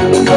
উড়ে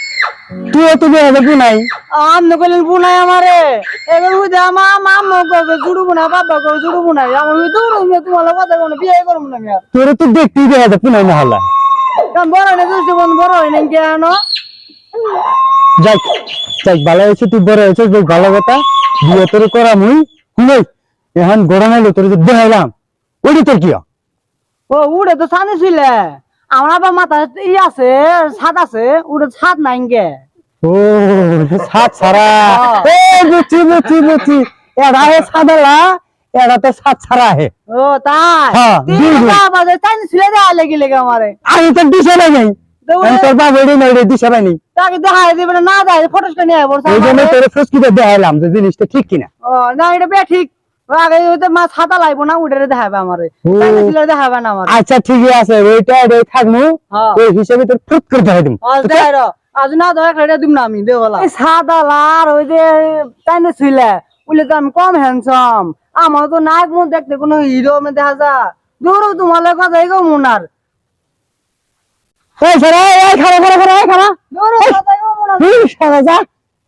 তুইও তো বেহাবে কি নাই আম নকলেন বুনাই আমারে। এবার উদে আমা মাম কবে জুড়ু বুনা বাবা কবে জুড়ু বুনাই। উই দূর আমি তোমার কথা কোন বিয়ে করব না আমি আর। তোরে তো দেখতেই দেখা যায় পুনাই মহল্লা কাম বড় না দুষ্ট বন বড় হই নাই কেন? যাই যাই ভালো হয়েছে তুই বড় হয়েছিস বেশ ভালো কথা। বিয়ে তোর করা মুই শুনে এখন গরম হইল তোর যে দেখাইলাম। ওটি তোর কি ও উড়ে তো সানি ছিলে। আমার আবার মাথা ই আছে ছাদ আছে উড়ে ছাদ নাই গে। ও সাত ছাড়া। এ বুঝছি বুঝছি বুঝছি। এরা হে সাদালা এরা তো সাত ছাড়া হে। ও তাই? হ্যাঁ, দুই গুণ। বাজে সানি ছিলে দেয়া লেগে লেগে আমারে। আমি তো দিশে নাই তো আমি তোর বাবা এড়ে নাই রে দিশে পাইনি। তাকে দেখা দিবে না না দেয় ফটোসটা নিয়ে বলছে এই জন্য। তোর ফসকিতে দেখাইলাম যে জিনিসটা ঠিক কিনা। ও না এটা বে ঠিক আগে ওইতে মা ছাতা লাইবো না উড়ে দেখাবে আমারে। ছিলে দেখাবে না আমারে। আচ্ছা আছে ওইটা হ্যাঁ। ওই হিসেবে তোর ফুট করে দেখাই দিম। আজ দেয় র আজ না দয়া করে দিম না আমি দেওয়ালা সাদা লার ওই যে টাইনে ছিলে বলে তো আমি কম হ্যান্ডসাম আমার তো নাক মুখ দেখতে কোনো হিরো মে দেখা যা। দূর তোমার কথা এই গো মুনার। এই সারা এই খারা খারা খারা এই খারা দূর কথা এই গো মুনার শালা যা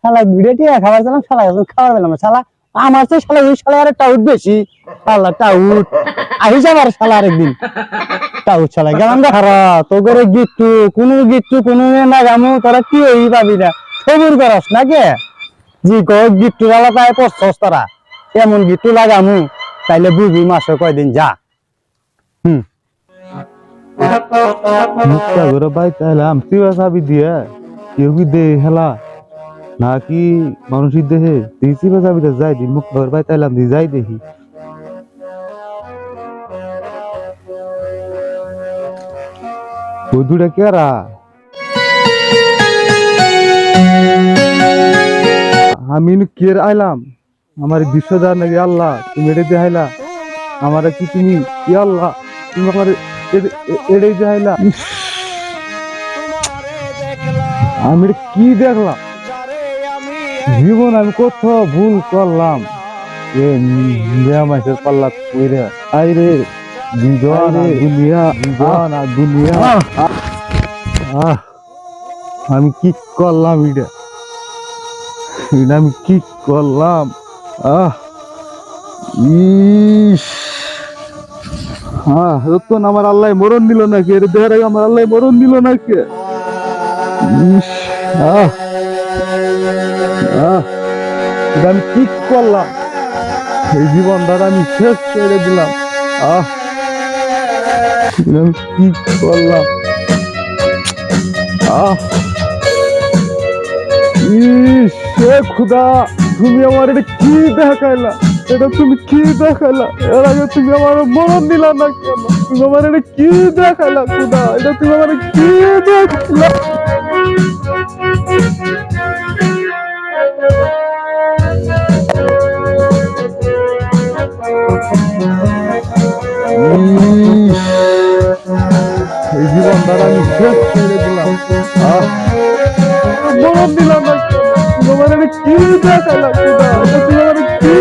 শালা ভিডিওটি খাবার দিলাম শালা খাবার দিলাম শালা। আমার তো শালা ওই শালা আর টাউট বেশি। শালা টাউট আহি যাবার শালা আরেকদিন। টাউট শালা। গেলাম রে হারা তো করে গিট্টু, কোনো গিট্টু, কোনো না গামু, তোরা কি পাবি না। সবুর করস না কে? জি কো গিট্টু লালা তাই পড়ছস তোরা। এমন গিট্টু লাগামু? তাইলে বুঝবি মাসে কয়দিন যা। হুম। মুখটা ধরে বাইতে তুই চাবি দিয়ে। কেউ কি দে হেলা? নাকি মানুষের দেহে দিয়েছি বা চাবিটা যাই দি, মুখ ধরে বাইতে এলাম দি, যাই দেখি। ওই দুটা কেরা আমি কের আইলাম? আমার দেওয়ার নাকি আল্লাহ, তুমি এটা দেখাইলা। আমার কি তুমি? কি আল্লাহ? তুমি আমার এটাই দেখাইলা? আমি কি দেখলাম? জীবন আমি কত ভুল করলাম। এ মেয়া মাসের পাল্লা কইরে। আইরে বিধনা দুনিয়া বিধনা দুনিয়া। আহ। আমি কি করলাম এটা? এটা আমি কি করলাম? আহ ইস। হ্যাঁ তো আমার আল্লাহ মরণ দিল নাকি? এর দেহের আমার আল্লাহ মরণ দিল নাকি? ইস আহ। আমি ঠিক করলাম। এই জীবনটা আমি শেষ করে দিলাম। আহ। আমি কি করলাম। আহ। এ খুদা, তুমি আমার এটা কি দেখাইলা? এটা তুমি কি দেখাইলা? এর আগে তুমি আমার মরণ দিলা না কেন? তুমি আমার এটা কি দেখাইলা, খুদা? এটা তুমি আমার কি দেখাইলা? আমি শেষ করে দিলাম দিলাম তোমার আমি কি তোমার কি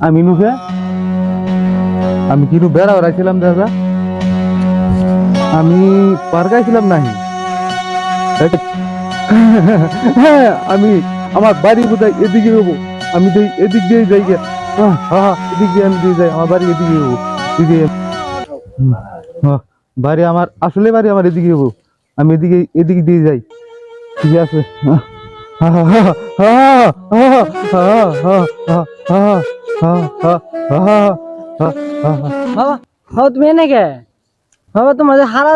আমি নুকে আমি কিন্তু বেড়াও রাখছিলাম দাদা। আমি পার্কায় ছিলাম নাহি আমি আমার বাড়ি বোধহয় এদিকে হবো আমি তো এদিক দিয়ে যাই গিয়া হ্যাঁ এদিক দিয়ে আমি দিয়ে যাই আমার বাড়ি এদিকে হবো এদিকে বাড়ি আমার আসলে বাড়ি আমার এদিকে হবো আমি এদিকে এদিক দিয়ে যাই ঠিক আছে বাবা তুমি এনেকে বাবা তোমার হারা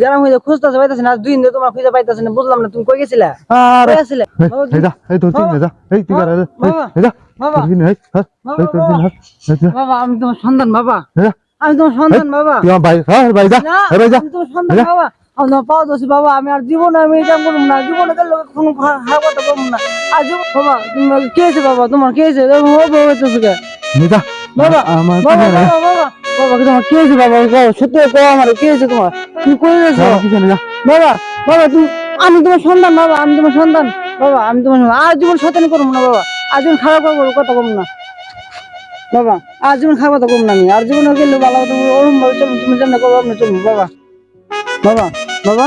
গ্রাম হয়ে খুঁজতেছে পাইতেছে না দুই দিন তোমার খুঁজে পাইতেছে না বুঝলাম না তুমি কই গেছিলে? আরে গেছিলে বাবা, যা এই যা এই তুই যা হ্যাঁ হ্যাঁ আমি তোমার সন্তান বাবা। আমি তোমার সন্তান বাবা। তুই ভাই হ্যাঁ ভাই যা না ভাই যা। আমি তোমার সন্তান। বাবা। আমি তোমার দোষী বাবা। আমি আর জীবনে আমি এটা করব না জীবনে তার লোক কোনো খারাপ কথা করব না। আর জীবন বাবা তুমি কে হয়েছে বাবা? তোমার কে হয়েছে তুমি হবে হইতেছে কে এই যা। বাবা বাবা কি জানে বাবা বাবা বাবা। কি তোমার কি হয়েছে বাবা? বাবা, সত্যি কো আমার কি হয়েছে তোমার? তুমি কই গেছো বাবা জানে বাবা তুমি আমি তোমার সন্তান বাবা আমি তোমার সন্তান। বাবা আমি তোমার সন্তান। আর জীবন শতানি করব না বাবা। আর জীবন খারাপ করব কথা কম না। বাবা আর জীবন খারাপ কথা কম না আমি। আর জীবনে গেলে বাবা তুমি ওরম ভাবে চলুন তুমি যেমন করব আপনি চলুন বাবা। বাবা বাবা।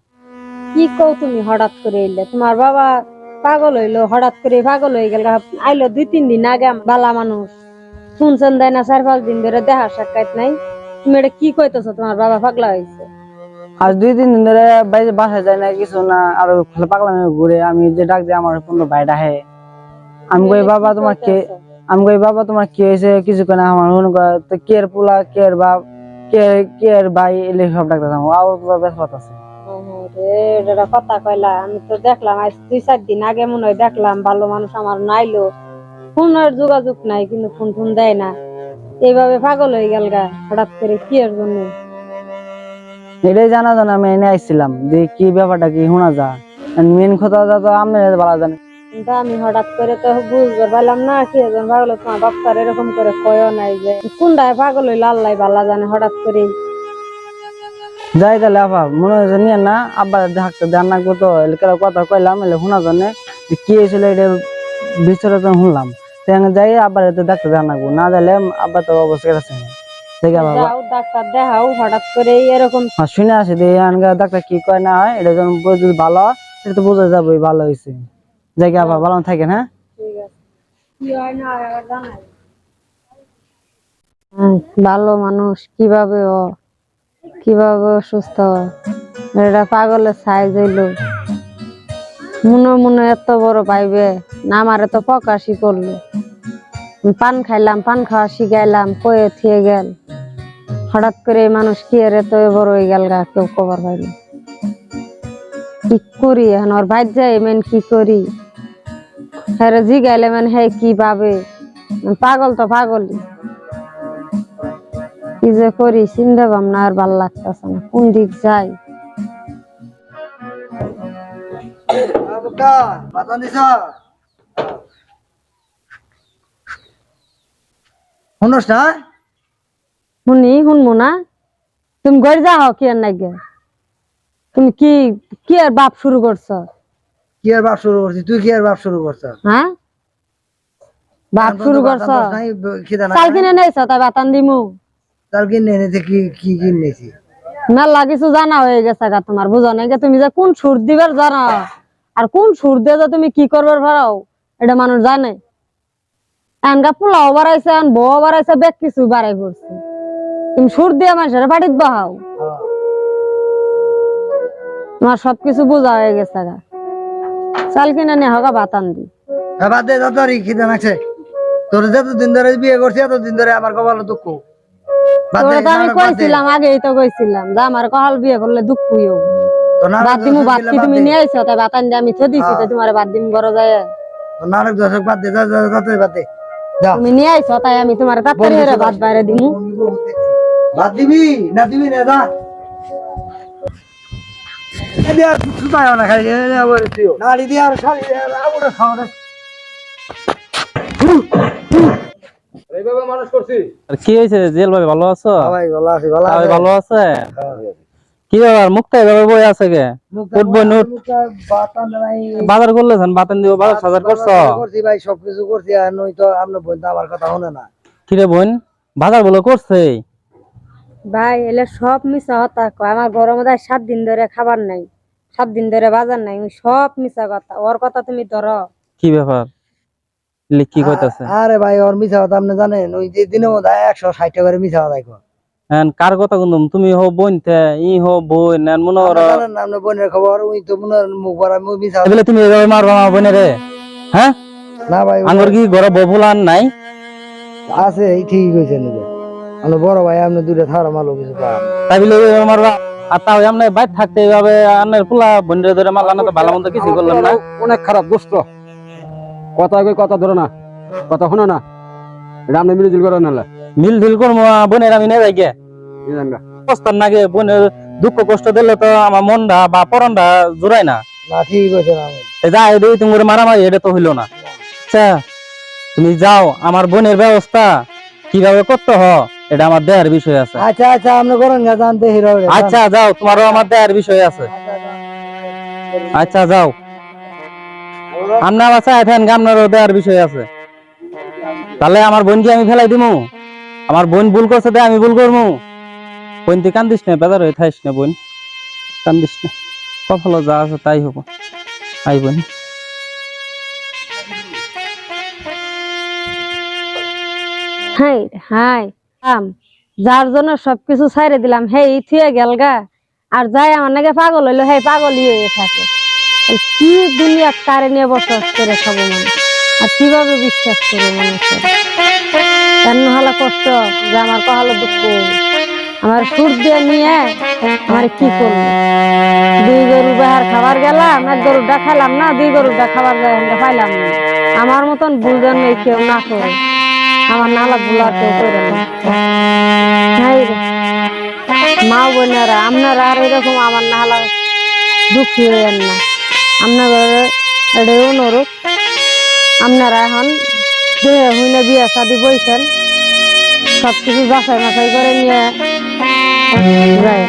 কি কও তুমি হঠাৎ করে এলে? তোমার বাবা পাগল হইল, হঠাৎ করে পাগল হয়ে গেল। আইলো দুই, তিন দিন আগে বালা মানুষ। শুনছেন দেয় না, চার, পাঁচ দিন ধরে দেখা সাক্ষাৎ নাই। তুমি এটা কি কইতেছো? তোমার বাবা পাগলা হয়েছে আজ দুই, তিন দিন ধরে বাসায় যায় না কিছু না, আর পাগলা ঘুরে। আমি যে ডাক দিই আমার কোনো ভাইটা হে আমি কই, বাবা, তোমার কে আমি কই, বাবা, তোমার কি হয়েছে কিছু কেন আমার মনে করে তো কের পোলা, কের বাপ, কে কের ভাই, এলে সব ডাক্তার আও তো বেশ আছে এটা কথা কইলা আমি তো দেখলাম আজ দুই চার দিন আগে মনে হয় দেখলাম ভালো মানুষ আমার নাইলো। ফোনের যোগাযোগ নাই কিন্তু ফোন ফোন দেয় না। এইভাবে পাগল হয়ে গেল গা হঠাৎ করে কি এর জন্য? এটাই জানা জানা আমি এনে আইছিলাম। যে কি ব্যাপারটা কি শোনা যা মেন কথা তো আমি ভালো জানি কিন্তু আমি হঠাৎ করে তো বুঝতে পারলাম না কি একজন পাগল তোমার বাচ্চার এরকম করে কয়ও নাই যে কোনটায় পাগল হইল আল্লাহ ভাল্লা জানে হঠাৎ করে যাই তাহলে আপা মনে হয়েছে নিয়ে না আব্বা ডাক্তার দেন না তো এলাকার কথা কইলাম এলে শোনা জানে কি হয়েছিল এটা বিস্তারিত শুনলাম। যাই আব্বার তো ডাক্তার দেন না না যাইলে আব্বা তো অবস্থা আছে ঠিক আছে বাবা যাও ডাক্তার দেখাও হঠাৎ করে এরকম। শুনে আসি যে ডাক্তার কি কয় না হয় এটা যখন যদি ভালো হয় সেটা তো বোঝা যাবে ভালো হয়েছে। যাই আবার ভালো থাকেন হ্যাঁ? ঠিক আছে। কি হয় না হয় আবার ভালো মানুষ কীভাবে ও কীভাবে অসুস্থ? এটা পাগলের সাইজ হইল। মনে মনে এত বড় পাইবে। না, আমারে তো প্রকাশই করল। পান খাইলাম, পান খাওয়া শিখাইলাম, কয়ে থিয়ে গেল। হঠাৎ করে মানুষ কি এর এত বড় হয়ে গেল গা, কেউ খবর পাইল কি করি এখন? ওর ভাই যাই মেন কি করি? হ্যাঁ জিগাইলে মানে হ্যাঁ কি পাবে? পাগল তো পাগলই। কি যে করি চিন্তা ভাবনা আর ভালো লাগতেছে না। কোন দিক যাই? শুনোস না? শুনি শুনব না। তুমি ঘরে যাও কি আর নাই তুমি কি কি আর বাপ শুরু করছ? কি আর বাপ শুরু করছিস তুই কি আর বাপ শুরু হ্যাঁ? বাপ শুরু করছ? খিদা চাল কিনে নেইছো? তাই বাতান দিমু। চাল কিনে এনেছে কি কি কিনেছি মেলা কিছু জানা হয়ে গেছে গা তোমার বুঝো নাই তুমি যে কোন সুর দিবার জানো? আর কোন সুর দিয়ে যে তুমি কি করবার পারো এটা মানুষ জানে। এনগা পোলাও বাড়াইছে এন বউ বাড়াইছে বেগ কিছু বাড়াই পড়ছে। তুমি সুর দিয়ে মানুষের বাড়িত বাহাও। তোমার সবকিছু বোঝা হয়ে গেছে গা। চাল কিনে নিয়ে হোক বাতান দি হ্যাঁ, বাদ দে তোর খিদে লাগছে তোর যতদিন ধরে বিয়ে করছি এতদিন ধরে আমার কপালে দুঃখ। আমি। কইছিলাম আগেই তো কইছিলাম যে আমার কহাল বিয়ে করলে দুঃখ হইও বাদ দিমু বাদ কি তুমি। নিয়ে আইছো? তাই বাতান দিয়ে আমি থো দিছি তো তোমার বাদ দিম বড় যায় তোর নাটক বাদ দে যা যা যা বাদ দে। তুমি নিয়ে আইছো তাই আমি তোমার তাড়াতাড়ি করে বাদ বাইরে দিমু। বাদ দিবি? না দিবি না যা। না খাই আবার খাওয়া কি হয়েছে? জেল ভাই ভালো আছো? ভাই ভালো আছি ভালো সবাই আছি? ভালো আছে। কি ব্যাপার? মুক্তা এভাবে বই আছে কে? উঠবো নুট বাজার করলেছেন বাতান দিব বাজার সাজার করছ? করছি ভাই সবকিছু করছি আর নই তো আপনার বোন তো আমার কথা শুনে না। কিরে বোন? বাজার বলে করছে? ভাই এলে সব মিশা হতা কয়। আমার গরম মধ্যে সাত দিন ধরে খাবার নাই সাত দিন ধরে বাজার নাই সব মিশা কথা। ওর কথা তুমি ধরো। কি ব্যাপার? লি কি কইতাছে? আরে ভাই ওর মিছা কথা আপনি জানেন? ওই যে মধ্যে টাকা করে মিছা কথা কয়। এন কার কথা কুন্দুম তুমি হো বোন ই হো বোন এন মনে আপনি করো জানেন না বোনের খবর? ওই তো মনে মুখ ভরা মুখ মিছা কথা- তুমি এভাবে মারবা হ্যাঁ? না ভাই আঙ্গুর কি ঘরে ববুলান নাই? আছে এই ঠিকই কইছেন বড় ভাই আপনি দুটো থারা মালো কিছু পান তাই বলে এভাবে মারবা? আর তাও এমনি বাইর থাকতে এইভাবে আন্নের পোলা বোনরে ধরে মারলাম না তো ভালো মন্দ কিছু করলাম না। অনেক খারাপ দুষ্ট কথা কই কথা ধরো না। কথা শোনো না। এটা আপনি মিলিজুল করে নালে মিল ঢিল করব বোনের আমি নেই যাই গে অবস্থার নাগে বোনের দুঃখ কষ্ট দিলে তো আমার মনটা বা পরনটা জোড়ায় না। না আমি এ যা এই দুই তুমি মারামারি এটা তো হইল না। আচ্ছা তুমি যাও আমার বোনের ব্যবস্থা কীভাবে করতে হ এটা আমার দেয়ার বিষয় আছে। আচ্ছা আচ্ছা আপনি করেন না জানতে হিরো আচ্ছা যাও তোমারও আমার দেয়ার বিষয় আছে। আচ্ছা যাও। আমরা আমার চাই থাকেন গামনারও দেওয়ার বিষয় আছে। তাহলে আমার বোনকে আমি ফেলাই দিমু? আমার বোন ভুল করছে আমি ভুল করব বোন তুই কান্দিস না, বেজার হয়ে থাইস না বোন। কান্দিস না। কপালে যা আছে তাই হব। আই বোন। High high. আম, যার জন্য সবকিছু ছাইরে দিলাম হে ই থুয়ে গেল গা। আর যাই আমার নাকি পাগল হইল হে পাগলই হয়ে থাকে। কি দুনিয়া কারে নিয়ে বসবাস করে খাব মানুষ? আর কীভাবে বিশ্বাস করব মানুষের? কেন হলো কষ্ট? যে আমার কহালো দুঃখ আমার সুর দিয়ে নিয়ে আমার কি করল দুই গরু বাহার খাবার গেলাম, এক গরুটা খেলাম না, দুই গরুটা খাবার যায় পাইলাম না। আমার মতন বুঝবেন নেই কেউ না করে। আমার নালা গুলা কেউ করে না। মা বোনেরা, আপনারা আর এরকম আমার নালা দুঃখী হইয়েন না। আপনাদের এটাই অনুরোধ। আপনারা এখন দেহে হইলে বিয়ে শাদি বইছেন সব কিছু বাছাই মাছাই করে নিয়ে যায়